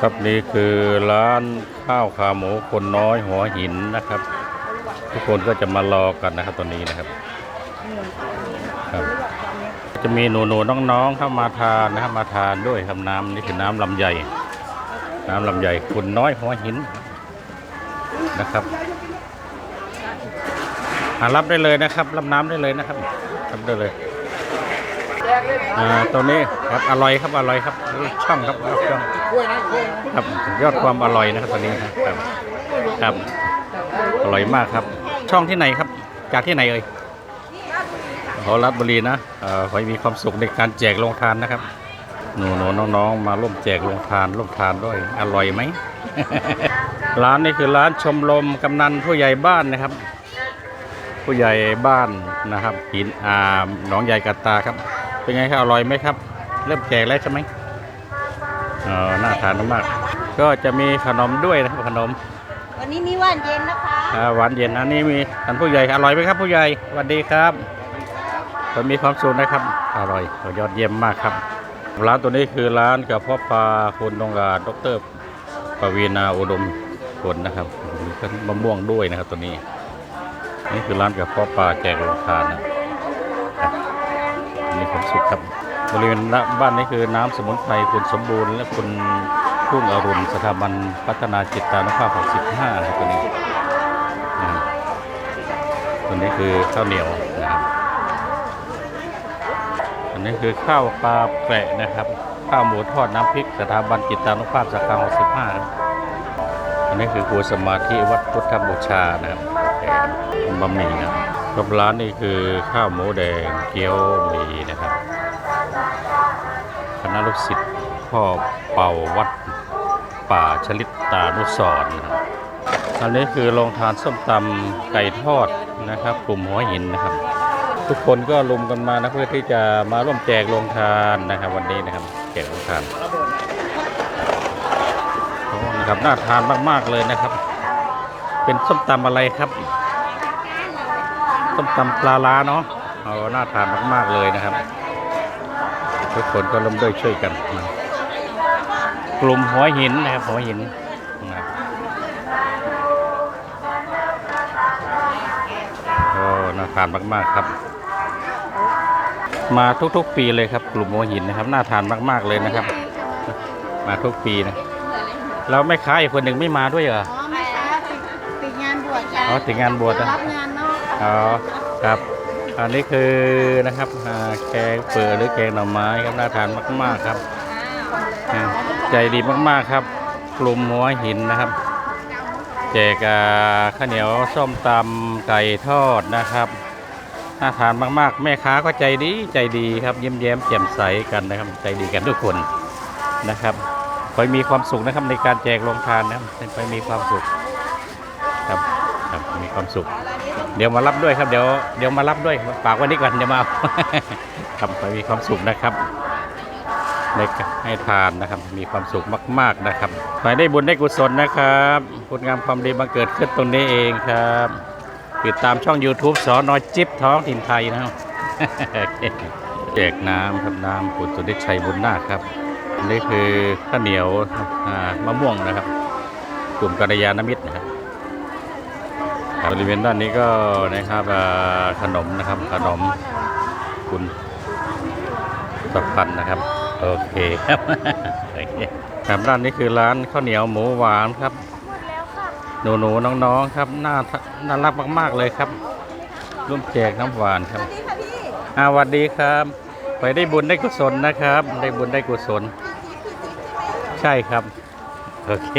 ครับนี่คือร้านข้าวขาหมูคนน้อยหัวหินนะครับ ทุกคนก็จะมารอกันนะครับตอนนี้นะครับครับ จะมีหนูหนูๆน้องๆเข้ามาทานนะครับมาทานด้วยครับน้ำนี่คือน้ำลำไยน้ำลำไยคนน้อยหัวหินนะครับอารับได้เลยนะครับรับน้ำได้เลยนะครับรับได้เลย อ่าตัวนี้ครับอร่อยครับอร่อยครับช่องครับช่องครับยอดความอร่อยนะครับตอนนี้ครับครับอร่อยมากครับ ช่องที่ไหนครับ จากที่ไหนเอ่ยขอรัฐบุรีนะขอให้มีความสุขในการแจกโรงทานนะครับหนูหนูน้องๆมาร่วมแจกโรงทานร่วมทานด้วยอร่อยไหมร้านนี้คือร้านชมรมกำนันผู้ใหญ่บ้านนะครับ ผู้ใหญ่บ้านนะครับหินอ่าหนองใหญ่กัตตาครับ เป็นไงครับอร่อยไหมครับ เริ่มแจกแล้วใช่ไหมเออน่าทานมากๆก็จะมีขนมด้วยนะครับขนม วันนี้มีหวานเย็นนะคะอ่าหวานเย็นอันนี้มีท่านผู้ใหญ่อร่อยไหมครับ ผู้ใหญ่สวัสดีครับผมมีความสุขนะครับ อร่อยยอดเยี่ยมมากครับ ร้านตัวนี้คือร้านกับพ่อปลาคุณนงกาดรปวีนาอุดมผลนะครับมีขนมมะม่วงด้วยนะครับตัวนี้ นี่คือร้านกับพ่อปลาแจกโรงทานนะครับ มีความสุขครับ บริเวณบ้านนี้คือน้ำสมุนไพรคุณสมบูรณ์ และคุณรุ่งอรุณสถาบันพัฒนาจิตตานุภาพ 65นะครับตัวนี้นะครับตัวนี้คือข้าวเหนียวนะครับอันนี้คือข้าวปลาแกะนะครับ ข้าวหมูทอดน้ำพริกสถาบันจิตตานุภาพสาขา65อันนี้คือครูสมาธิวัดพุทธบูชานะครับบะหมี่นะ ครับร้านนี้คือข้าวหมูแดงเกี๊ยวหมี่นะครับ คณะลูกศิษย์พ่อเป่าวัดป่าชลิตตานุสรนะครับอันนี้คือโรงทานส้มตำไก่ทอดนะครับ กลุ่มหัวหินนะครับ ทุกคนก็รุมกันมานะเพื่อที่จะมาร่วมแจกโรงทานนะครับ วันนี้นะครับแจกโรงทานนะครับน่าทานมากๆเลยนะครับ เป็นส้มตำอะไรครับ ส้มตำปลาลาเนาะเอาน่าทานมากๆเลยนะครับ ทุกคนก็ร่วมด้วยช่วยกันนะกลุ่มหัวหินนะครับหัวหินนะโอ้น่าทานมากๆครับ มาทุกๆปีเลยครับ กลุ่มหัวหินนะครับ น่าทานมากๆเลยนะครับ มาทุกปีนะแล้วแม่ค้าอีกคนหนึ่งไม่มาด้วยเหรออ๋อแม่ค้าติดติดงานบวชค่ะอ๋อถึงงานบวชนะรับงานน อ๋อครับอันนี้คือนะครับแกงเปิดหรือแกงหน่อไม้ครับน่าทานมาก ๆครับ ใจดีมากๆครับ กลุ่มหัวหินนะครับแจกข้าวเหนียวส้มตำไก่ทอดนะครับน่าทานมากๆ แม่ค้าก็ใจดีใจดีครับยิ้มแย้มแจ่มใสกันนะครับ ใจดีกันทุกคนนะครับคอยมีความสุขนะครับในการแจกโรงทานนะครับคอยมีความสุขครับ ครับมีความสุข เดี๋ยวมารับด้วยครับเดี๋ยวเดี๋ยวมารับด้วยฝากไว้นี่ก่อนเดี๋ยวมาเอาครับคอยมีความสุขนะครับในการให้ทานนะครับ มีความสุขมาก ๆนะครับขอได้บุญได้กุศลนะครับคุณงามความดีบังเกิดขึ้นตรงนี้เองครับติดตามช่อง YouTube สอนอจิ๊บท้องถิ่นไทยนะครับแจกน้ำครับน้ำคุณสุทธิชัยบุญนาคครับอันนี่คือข้าวเหนียวมะม่วงนะครับ กลุ่มกัลยาณมิตรนะครับ บริเวณด้านนี้ก็นะครับขนมนะครับขนมคุณสักพันนะครับ โอเคครับครับร้านนี้คือร้านข้าวเหนียวหมูหวานครับหนูหนูน้องๆครับน่าน่ารักมาก ๆเลยครับ ร่วมแจกน้ำหวานครับอาสวัสดีครับ ไปได้บุญได้กุศลนะครับ ได้บุญได้กุศล ใช่ครับ โอเค